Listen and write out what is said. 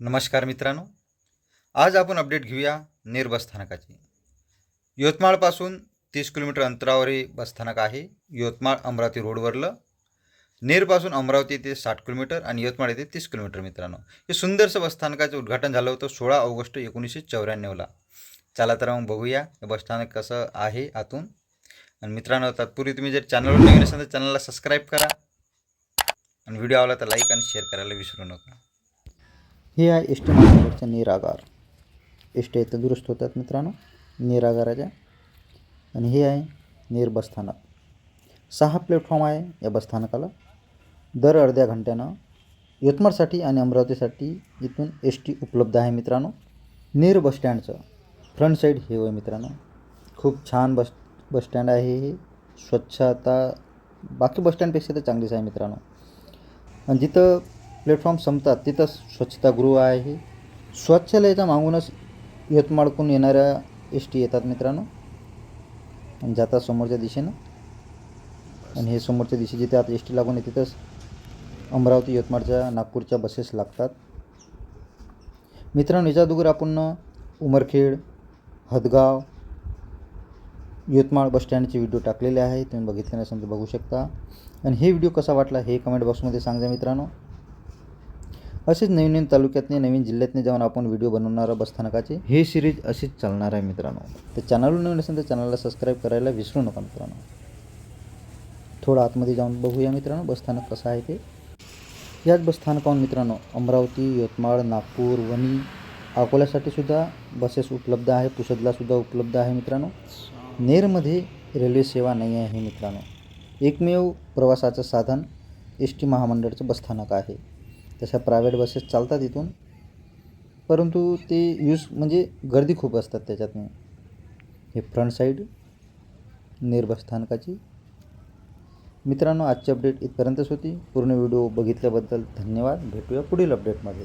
नमस्कार मित्रांनो. आज आपण अपडेट घेऊया नेर बसस्थानकाची यवतमाळपासून तीस किलोमीटर अंतरावर हे बसस्थानक आहे. यवतमाळ अमरावती रोडवरलं. नेरपासून अमरावती येथे साठ किलोमीटर आणि यवतमाळ येथे तीस किलोमीटर मित्रांनो. हे सुंदरसं बसस्थानकाचं उद्घाटन झालं होतं सोळा ऑगस्ट एकोणीसशे चौऱ्याण्णवला. चला तर मग बघूया हे बसस्थानक कसं आहे आतून. आणि मित्रांनो तत्पूर्वी तुम्ही जर चॅनलवर नवीन असाल तर चॅनलला सबस्क्राईब करा. आणि व्हिडिओ आवडला तर लाईक आणि शेअर करायला विसरू नका. हे आहे एस टी महानगरचा निरागार. एस टी इथं दुरुस्त होतात मित्रांनो निरागाराच्या. आणि हे आहे नेर बसस्थानक सहा प्लॅटफॉर्म आहे या बसस्थानकाला. दर अर्ध्या घंट्यानं यवतमाळसाठी आणि अमरावतीसाठी इथून एस टी उपलब्ध आहे मित्रांनो. नेर बसस्टँडचं फ्रंट साईड हे होय मित्रांनो. खूप छान बस बसस्टँड आहे हे. स्वच्छता बाकी बसस्टँडपेक्षा तर चांगलीच आहे मित्रांनो. आणि जिथं प्लॅटफॉर्म संपतात तिथं स्वच्छतागृह आहे. स्वच्छालयाच्या मागूनच यवतमाळकडून येणाऱ्या एस टी येतात मित्रांनो. आणि जातात समोरच्या दिशेनं. आणि हे समोरच्या दिशे जिथे आता एस टी लागून आहे तिथंच अमरावती यवतमाळच्या नागपूरच्या बसेस लागतात. मित्रांनो याच्या अगोदर आपण उमरखेड हदगाव यवतमाळ बसस्टँडचे व्हिडिओ टाकलेले आहे तुम्ही बघितले नसेल तर बघू शकता. आणि हे व्हिडिओ कसा वाटला हे कमेंट बॉक्समध्ये सांगा मित्रांनो. असेच नवीन नवीन तालुक्यातने नवीन जिल्ह्यातने जाऊन आपण व्हिडिओ बनवणार बसस्थानकाचे हे सिरीज अशीच चालणार आहे मित्रांनो. तर चॅनलवर नवीन असेल तर चॅनलला सबस्क्राईब करायला विसरू नका मित्रांनो. थोडं आतमध्ये जाऊन बघूया मित्रांनो बसस्थानक कसं आहे ते. याच बसस्थानकाहून मित्रांनो अमरावती यवतमाळ नागपूर वणी अकोल्यासाठी सुद्धा बसेस उपलब्ध आहे पुसदलासुद्धा उपलब्ध आहे मित्रांनो. नेरमध्ये रेल्वे सेवा नाही आहे मित्रांनो. एकमेव प्रवासाचं साधन एस टी महामंडळचं बसस्थानक आहे. तशा प्रायव्हेट बसेस चालतात इथून. परंतु ते यूज म्हणजे गर्दी खूप असतात त्याच्यातून. हे फ्रंट साईड बस स्थानकाची. मित्रांनो आजची अपडेट इथपर्यंतच होती. पूर्ण व्हिडिओ बघितल्याबद्दल धन्यवाद. भेटूया पुढील अपडेटमध्ये